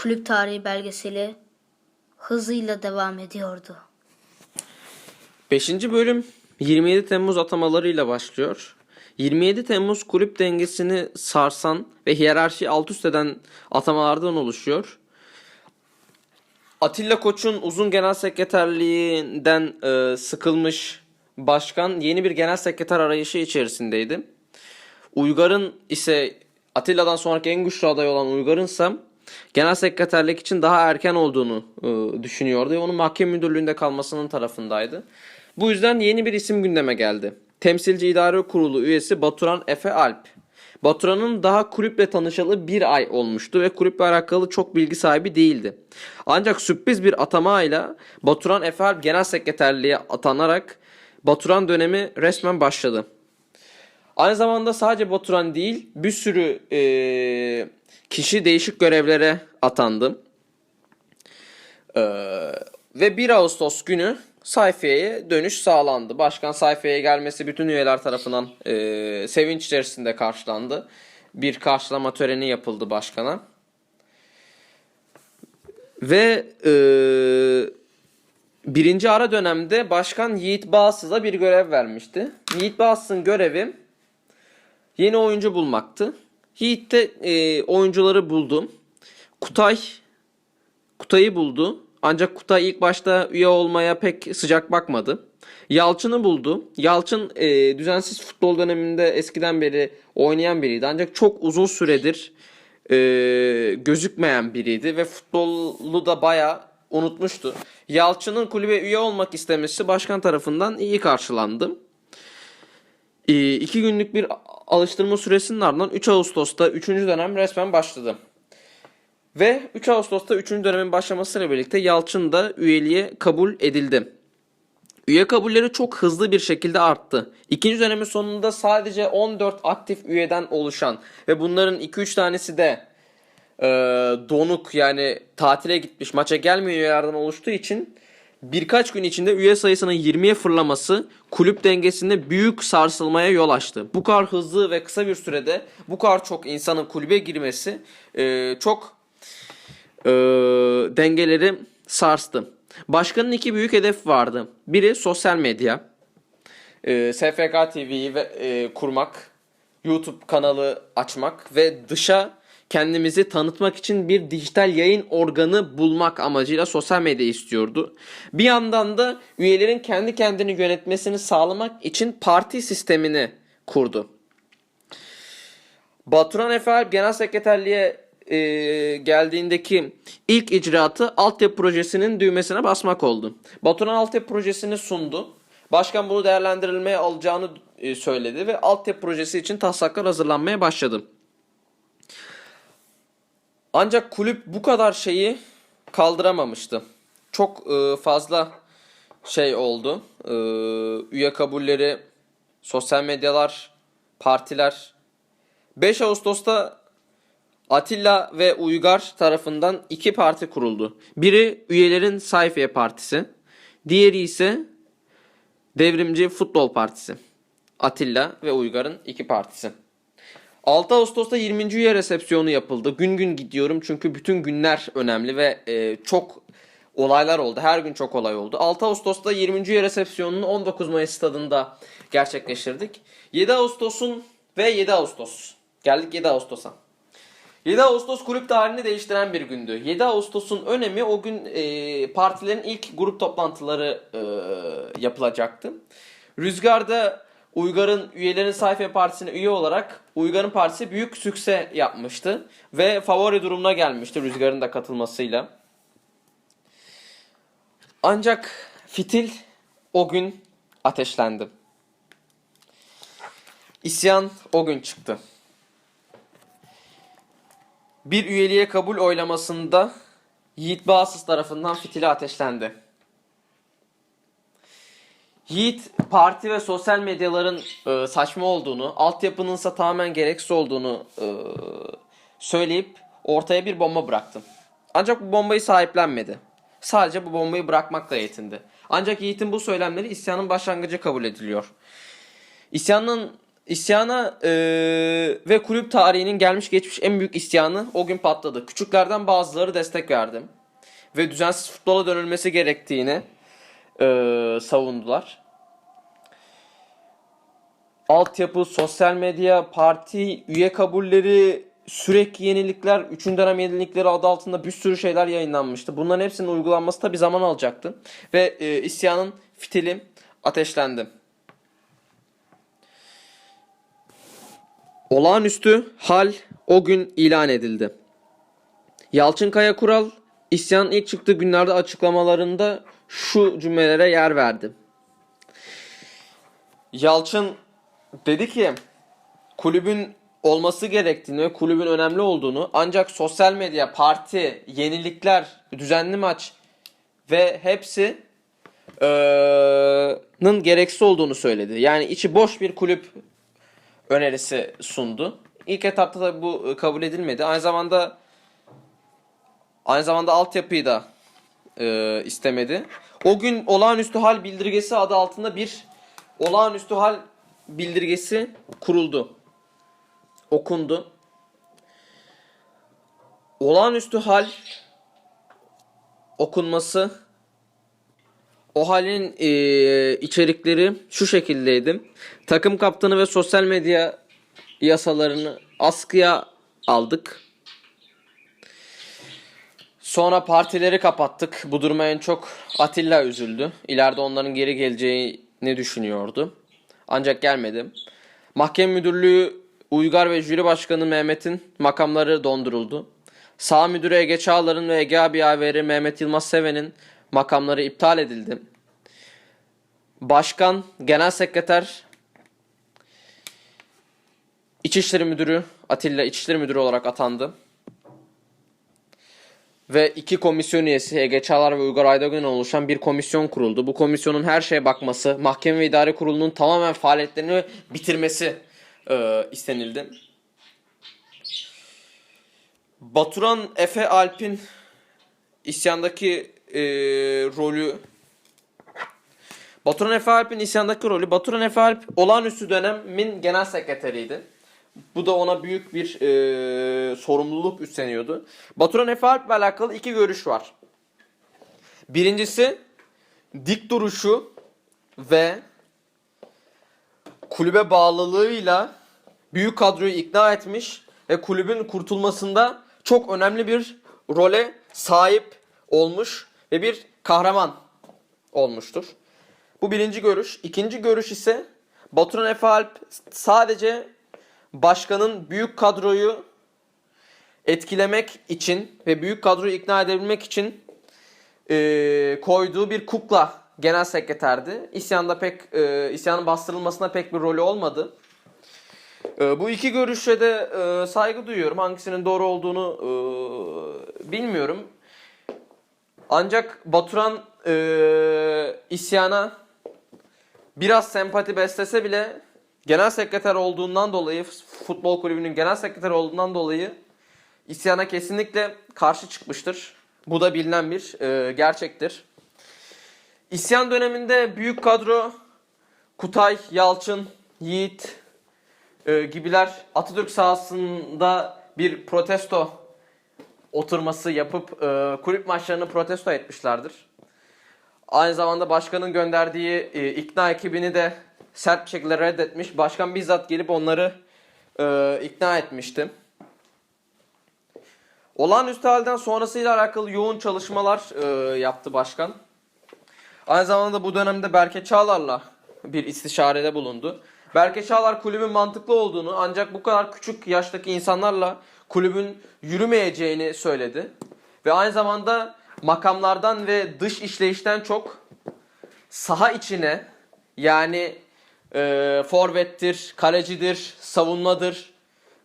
Kulüp tarihi belgeseli hızıyla devam ediyordu. 5. bölüm 27 Temmuz atamalarıyla başlıyor. 27 Temmuz kulüp dengesini sarsan ve hiyerarşiyi alt üst eden atamalardan oluşuyor. Atilla Koç'un uzun genel sekreterliğinden e, sıkılmış başkan yeni bir genel sekreter arayışı içerisindeydi. Uygar'ın ise Atilla'dan sonraki en güçlü aday olan Uygar'ın ise genel sekreterlik için daha erken olduğunu e, düşünüyordu ve onun mahkeme müdürlüğünde kalmasının tarafındaydı. Bu yüzden yeni bir isim gündeme geldi. Temsilci İdare Kurulu üyesi Baturan Efe Alp. Baturan'ın daha kulüple tanışalı bir ay olmuştu ve kulüple alakalı çok bilgi sahibi değildi. Ancak sürpriz bir atamayla Baturan Efe Alp genel sekreterliğe atanarak Baturan dönemi resmen başladı. Aynı zamanda sadece Baturan değil bir sürü eee, kişi değişik görevlere atandı. Eee, ve 1 Ağustos günü sayfaya dönüş sağlandı. Başkan sayfaya gelmesi bütün üyeler tarafından eee, sevinç içerisinde karşılandı. Bir karşılama töreni yapıldı başkana. Ve eee, birinci ara dönemde başkan Yiğit Bağsız'a bir görev vermişti. Yiğit Bağsız'ın görevi yeni oyuncu bulmaktı. Yiğit de e, oyuncuları buldu. Kutay Kutay'ı buldu. Ancak Kutay ilk başta üye olmaya pek sıcak bakmadı. Yalçın'ı buldu. Yalçın e, düzensiz futbol döneminde eskiden beri oynayan biriydi. Ancak çok uzun süredir e, gözükmeyen biriydi ve futbolu da bayağı unutmuştu. Yalçın'ın kulübe üye olmak istemesi başkan tarafından iyi karşılandı. E, iki günlük bir alıştırma süresinin ardından 3 Ağustos'ta 3. dönem resmen başladı. Ve 3 Ağustos'ta 3. dönemin başlamasıyla birlikte Yalçın da üyeliğe kabul edildi. Üye kabulleri çok hızlı bir şekilde arttı. İkinci dönemin sonunda sadece 14 aktif üyeden oluşan ve bunların 2-3 tanesi de e, donuk yani tatile gitmiş maça gelmeyen üyelerden oluştuğu için birkaç gün içinde üye sayısının 20'ye fırlaması kulüp dengesinde büyük sarsılmaya yol açtı. Bu kadar hızlı ve kısa bir sürede bu kadar çok insanın kulübe girmesi e, çok e, dengeleri sarstı. Başkanın iki büyük hedef vardı. Biri sosyal medya. E, SFK TV'yi ve, e, kurmak. YouTube kanalı açmak ve dışa kendimizi tanıtmak için bir dijital yayın organı bulmak amacıyla sosyal medya istiyordu. Bir yandan da üyelerin kendi kendini yönetmesini sağlamak için parti sistemini kurdu. Baturan Efe Alp Genel Sekreterliğe e, geldiğindeki ilk icraatı altyapı projesinin düğmesine basmak oldu. Baturan altyapı projesini sundu. Başkan bunu değerlendirilmeye alacağını e, söyledi ve altyapı projesi için taslaklar hazırlanmaya başladı. Ancak kulüp bu kadar şeyi kaldıramamıştı. Çok e, fazla şey oldu. E, üye kabulleri, sosyal medyalar, partiler. 5 Ağustos'ta Atilla ve Uygar tarafından iki parti kuruldu. Biri üyelerin Sayfiye Partisi, diğeri ise Devrimci Futbol Partisi. Atilla ve Uygar'ın iki partisi. 6 Ağustos'ta 20. üye resepsiyonu yapıldı. Gün gün gidiyorum çünkü bütün günler önemli ve e, çok olaylar oldu. Her gün çok olay oldu. 6 Ağustos'ta 20. üye resepsiyonunu 19 Mayıs stadında gerçekleştirdik. 7 Ağustos'un ve 7 Ağustos. Geldik 7 Ağustos'a. 7 Ağustos kulüp tarihini değiştiren bir gündü. 7 Ağustos'un önemi o gün e, partilerin ilk grup toplantıları e, yapılacaktı. Rüzgar'da Uygar'ın üyelerin sayfa partisine üye olarak Uygar'ın partisi büyük sükse yapmıştı. Ve favori durumuna gelmişti Rüzgar'ın da katılmasıyla. Ancak fitil o gün ateşlendi. İsyan o gün çıktı. Bir üyeliğe kabul oylamasında Yiğit Bağsız tarafından fitili ateşlendi. Yiğit parti ve sosyal medyaların e, saçma olduğunu, altyapının ise tamamen gereksiz olduğunu e, söyleyip ortaya bir bomba bıraktı. Ancak bu bombayı sahiplenmedi. Sadece bu bombayı bırakmakla yetindi. Ancak Yiğit'in bu söylemleri isyanın başlangıcı kabul ediliyor. İsyanın İsyana e, ve kulüp tarihinin gelmiş geçmiş en büyük isyanı o gün patladı. Küçüklerden bazıları destek verdi. Ve düzensiz futbola dönülmesi gerektiğini e, savundular. Altyapı, sosyal medya, parti, üye kabulleri, sürekli yenilikler, 3. dönem yenilikleri adı altında bir sürü şeyler yayınlanmıştı. Bunların hepsinin uygulanması tabi zaman alacaktı. Ve e, isyanın fitili ateşlendi. Olağanüstü hal o gün ilan edildi. Yalçın Kaya Kural isyanın ilk çıktığı günlerde açıklamalarında şu cümlelere yer verdi. Yalçın dedi ki kulübün olması gerektiğini ve kulübün önemli olduğunu ancak sosyal medya, parti, yenilikler, düzenli maç ve hepsi eee, nın gereksiz olduğunu söyledi. Yani içi boş bir kulüp önerisi sundu. İlk etapta da bu kabul edilmedi. Aynı zamanda aynı zamanda altyapıyı da e, istemedi. O gün olağanüstü hal bildirgesi adı altında bir olağanüstü hal bildirgesi kuruldu. Okundu. Olağanüstü hal okunması o halin e, içerikleri şu şekildeydi. Takım kaptanı ve sosyal medya yasalarını askıya aldık. Sonra partileri kapattık. Bu duruma en çok Atilla üzüldü. İleride onların geri geleceğini düşünüyordu. Ancak gelmedi. Mahkeme müdürlüğü Uygar ve jüri başkanı Mehmet'in makamları donduruldu. Sağ müdürü Ege Çağlar'ın ve Ege abi yaveri Mehmet Yılmaz Seven'in makamları iptal edildi. Başkan, genel sekreter, İçişleri Müdürü Atilla İçişleri Müdürü olarak atandı. Ve iki komisyon üyesi Ege Çağlar ve Uygar Aydoğan'dan oluşan bir komisyon kuruldu. Bu komisyonun her şeye bakması, mahkeme ve idare kurulunun tamamen faaliyetlerini bitirmesi e, istenildi. Baturan Efe Alp'in isyandaki e, rolü Baturan Efe Alp'in isyandaki rolü Baturan Efe Alp olağanüstü dönemin genel sekreteriydi. Bu da ona büyük bir e, sorumluluk üstleniyordu. Baturan Efe Alp'le alakalı iki görüş var. Birincisi dik duruşu ve kulübe bağlılığıyla büyük kadroyu ikna etmiş ve kulübün kurtulmasında çok önemli bir role sahip olmuş ve bir kahraman olmuştur. Bu birinci görüş. İkinci görüş ise Baturan Efe Alp sadece başkanın büyük kadroyu etkilemek için ve büyük kadroyu ikna edebilmek için e, koyduğu bir kukla genel sekreterdi. İsyanda pek e, isyanın bastırılmasına pek bir rolü olmadı. E, bu iki görüşe de e, saygı duyuyorum. Hangisinin doğru olduğunu e, bilmiyorum. Ancak Baturan e, isyana biraz sempati beslese bile genel sekreter olduğundan dolayı futbol kulübünün genel sekreteri olduğundan dolayı isyana kesinlikle karşı çıkmıştır. Bu da bilinen bir e, gerçektir. İsyan döneminde büyük kadro Kutay, Yalçın, Yiğit e, gibiler Atatürk sahasında bir protesto oturması yapıp e, kulüp maçlarını protesto etmişlerdir. Aynı zamanda başkanın gönderdiği e, ikna ekibini de sert bir şekilde reddetmiş. Başkan bizzat gelip onları e, ikna etmişti. Olağanüstü halden sonrasıyla alakalı yoğun çalışmalar e, yaptı başkan. Aynı zamanda bu dönemde Berke Çağlar'la bir istişarede bulundu. Berke Çağlar kulübün mantıklı olduğunu ancak bu kadar küçük yaştaki insanlarla kulübün yürümeyeceğini söyledi. Ve aynı zamanda makamlardan ve dış işleyişten çok saha içine yani e, forvettir, kalecidir, savunmadır,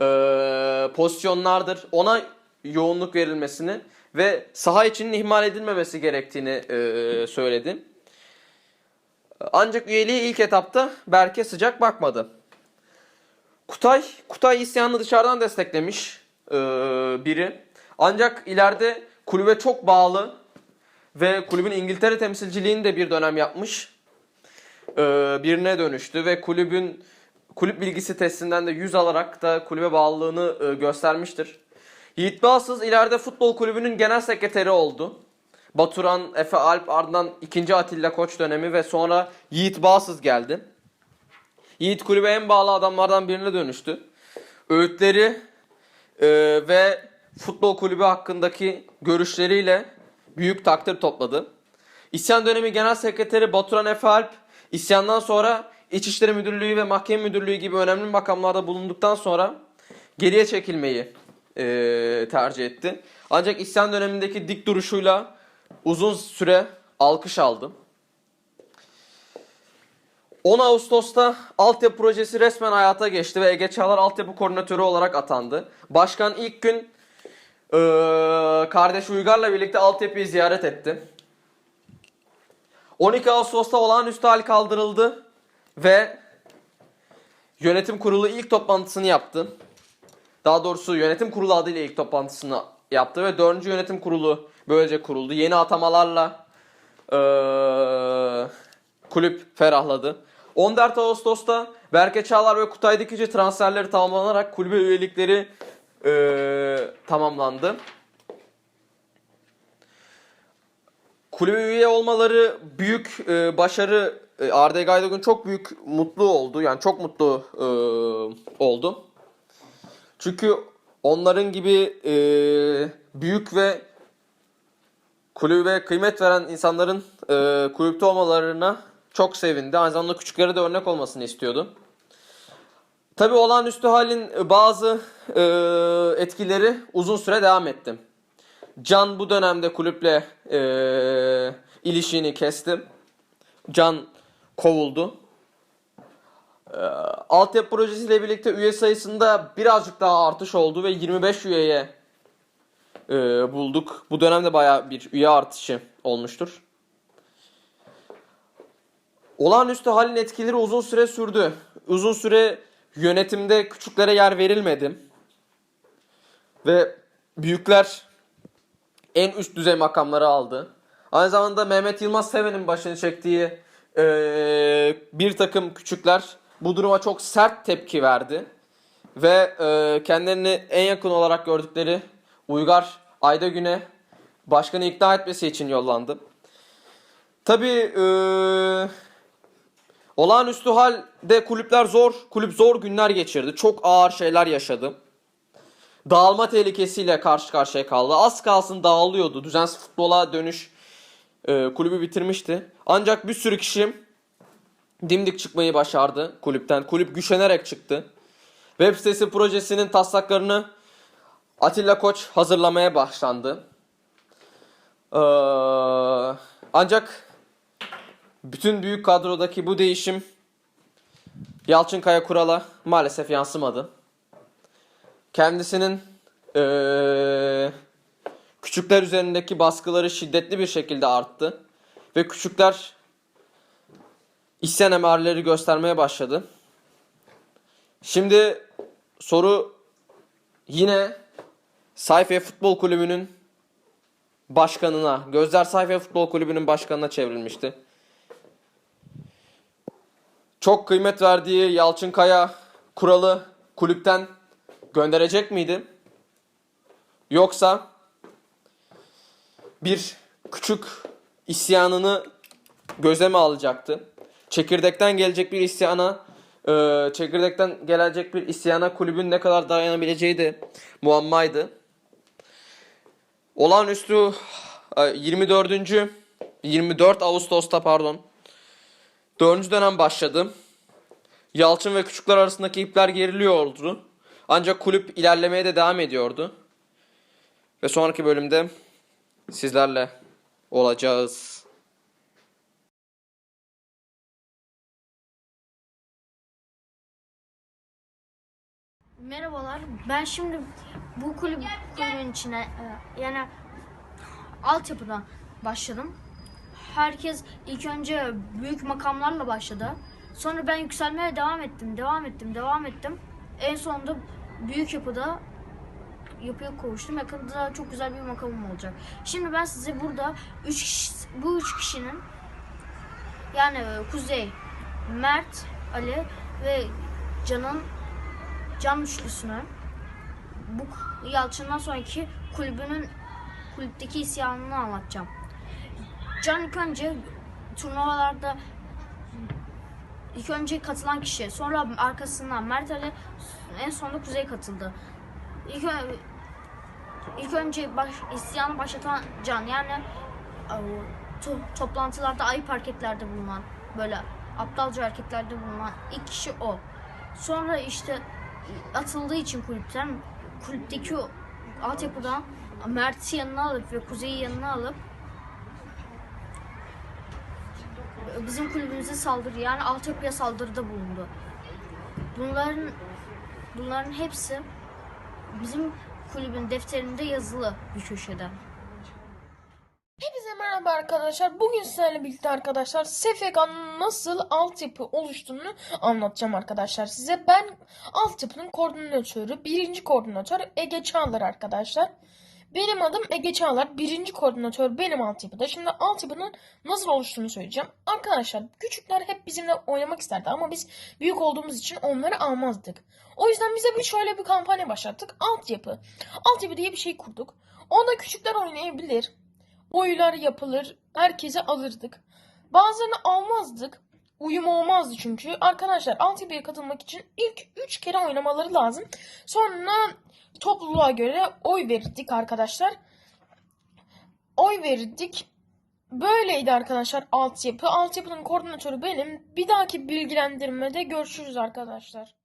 e, pozisyonlardır ona yoğunluk verilmesini ve saha içinin ihmal edilmemesi gerektiğini e, söyledi. Ancak üyeliği ilk etapta Berke sıcak bakmadı. Kutay, Kutay isyanını dışarıdan desteklemiş e, biri. Ancak ileride kulübe çok bağlı ve kulübün İngiltere temsilciliğini de bir dönem yapmış. E, birine dönüştü ve kulübün kulüp bilgisi testinden de 100 alarak da kulübe bağlılığını e, göstermiştir. Yiğit Bağsız ileride futbol kulübünün genel sekreteri oldu. Baturan, Efe Alp ardından 2. Atilla Koç dönemi ve sonra Yiğit Bağsız geldi. Yiğit kulübe en bağlı adamlardan birine dönüştü. Öğütleri e, ve futbol kulübü hakkındaki görüşleriyle büyük takdir topladı. İsyan dönemi genel sekreteri Baturan Efe Alp isyandan sonra İçişleri Müdürlüğü ve Mahkeme Müdürlüğü gibi önemli makamlarda bulunduktan sonra geriye çekilmeyi e, tercih etti. Ancak isyan dönemindeki dik duruşuyla uzun süre alkış aldı. 10 Ağustos'ta altyapı projesi resmen hayata geçti ve Ege Çağlar altyapı koordinatörü olarak atandı. Başkan ilk gün e, kardeş Uygar'la birlikte altyapıyı ziyaret etti. 12 Ağustos'ta olağanüstü hal kaldırıldı ve yönetim kurulu ilk toplantısını yaptı. Daha doğrusu yönetim kurulu adıyla ilk toplantısını yaptı ve 4. yönetim kurulu böylece kuruldu. Yeni atamalarla eee, kulüp ferahladı. 14 Ağustos'ta Berke Çağlar ve Kutay Dikici transferleri tamamlanarak kulübe üyelikleri eee, tamamlandı. Kulübe üye olmaları büyük e, başarı. E, Arda Gaydagün çok büyük mutlu oldu. Yani çok mutlu e, oldu. Çünkü onların gibi e, büyük ve kulübe kıymet veren insanların e, kulüpte olmalarına çok sevindi. Aynı zamanda küçüklere de örnek olmasını istiyordu. Tabi olağanüstü halin bazı e, etkileri uzun süre devam etti. Can bu dönemde kulüple e, ilişiğini kesti. Can kovuldu. E, altyapı projesiyle birlikte üye sayısında birazcık daha artış oldu ve 25 üyeye e, bulduk. Bu dönemde bayağı bir üye artışı olmuştur. Olağanüstü halin etkileri uzun süre sürdü. Uzun süre yönetimde küçüklere yer verilmedi. Ve büyükler en üst düzey makamları aldı. Aynı zamanda Mehmet Yılmaz Seven'in başını çektiği eee, bir takım küçükler bu duruma çok sert tepki verdi. Ve eee, kendilerini en yakın olarak gördükleri Uygar Aydagün'e başkanı ikna etmesi için yollandı. Tabii eee olağanüstü halde kulüpler zor, kulüp zor günler geçirdi. Çok ağır şeyler yaşadı dağılma tehlikesiyle karşı karşıya kaldı. Az kalsın dağılıyordu. Düzensiz futbola dönüş e, kulübü bitirmişti. Ancak bir sürü kişi dimdik çıkmayı başardı kulüpten. Kulüp güçlenerek çıktı. Web sitesi projesinin taslaklarını Atilla Koç hazırlamaya başlandı. Ee, ancak bütün büyük kadrodaki bu değişim Yalçın Kaya Kural'a maalesef yansımadı kendisinin eee, küçükler üzerindeki baskıları şiddetli bir şekilde arttı. Ve küçükler isyan emarları göstermeye başladı. Şimdi soru yine Sayfiye Futbol Kulübü'nün başkanına, Gözler Sayfiye Futbol Kulübü'nün başkanına çevrilmişti. Çok kıymet verdiği Yalçın Kaya kuralı kulüpten gönderecek miydi? Yoksa bir küçük isyanını göze mi alacaktı? Çekirdekten gelecek bir isyana e, çekirdekten gelecek bir isyana kulübün ne kadar dayanabileceği de muammaydı. Olağanüstü e, 24. 24 Ağustos'ta pardon 4. dönem başladı. Yalçın ve küçükler arasındaki ipler geriliyordu. Ancak kulüp ilerlemeye de devam ediyordu. Ve sonraki bölümde sizlerle olacağız. Merhabalar. Ben şimdi bu kulüp kulübün içine e, yani altyapıdan başladım. Herkes ilk önce büyük makamlarla başladı. Sonra ben yükselmeye devam ettim, devam ettim, devam ettim. En sonunda büyük yapıda yapıya kavuştum. Yakında da çok güzel bir makamım olacak. Şimdi ben size burada üç kişi, bu üç kişinin yani e, Kuzey, Mert, Ali ve Can'ın Can üçlüsünü bu Yalçın'dan sonraki kulübünün kulüpteki isyanını anlatacağım. Can ilk önce turnuvalarda ilk önce katılan kişi, sonra arkasından Mert Ali, en sonunda Kuzey katıldı. İlk, ilk önce baş, isyanı başlatan Can yani e, to- toplantılarda ayıp hareketlerde bulunan böyle aptalca hareketlerde bulunan ilk kişi o. Sonra işte atıldığı için kulüpten kulüpteki altyapıdan Mert'i yanına alıp ve Kuzey'i yanına alıp bizim kulübümüze saldırı yani altyapıya saldırıda bulundu. Bunların bunların hepsi bizim kulübün defterinde yazılı bir köşede. Hepinize merhaba arkadaşlar. Bugün sizlerle birlikte arkadaşlar SFK'nın nasıl altyapı oluştuğunu anlatacağım arkadaşlar size. Ben altyapının koordinatörü, birinci koordinatör Ege Çağlar arkadaşlar. Benim adım Ege Çağlar. Birinci koordinatör benim altyapıda. Şimdi altyapının nasıl oluştuğunu söyleyeceğim. Arkadaşlar küçükler hep bizimle oynamak isterdi ama biz büyük olduğumuz için onları almazdık. O yüzden bize bir şöyle bir kampanya başlattık. Altyapı. Altyapı diye bir şey kurduk. Onda küçükler oynayabilir oylar yapılır, herkese alırdık. Bazılarını almazdık. Uyum olmazdı çünkü. Arkadaşlar altyapıya katılmak için ilk 3 kere oynamaları lazım. Sonra topluluğa göre oy verirdik arkadaşlar. Oy verirdik. Böyleydi arkadaşlar altyapı. Altyapının koordinatörü benim. Bir dahaki bilgilendirmede görüşürüz arkadaşlar.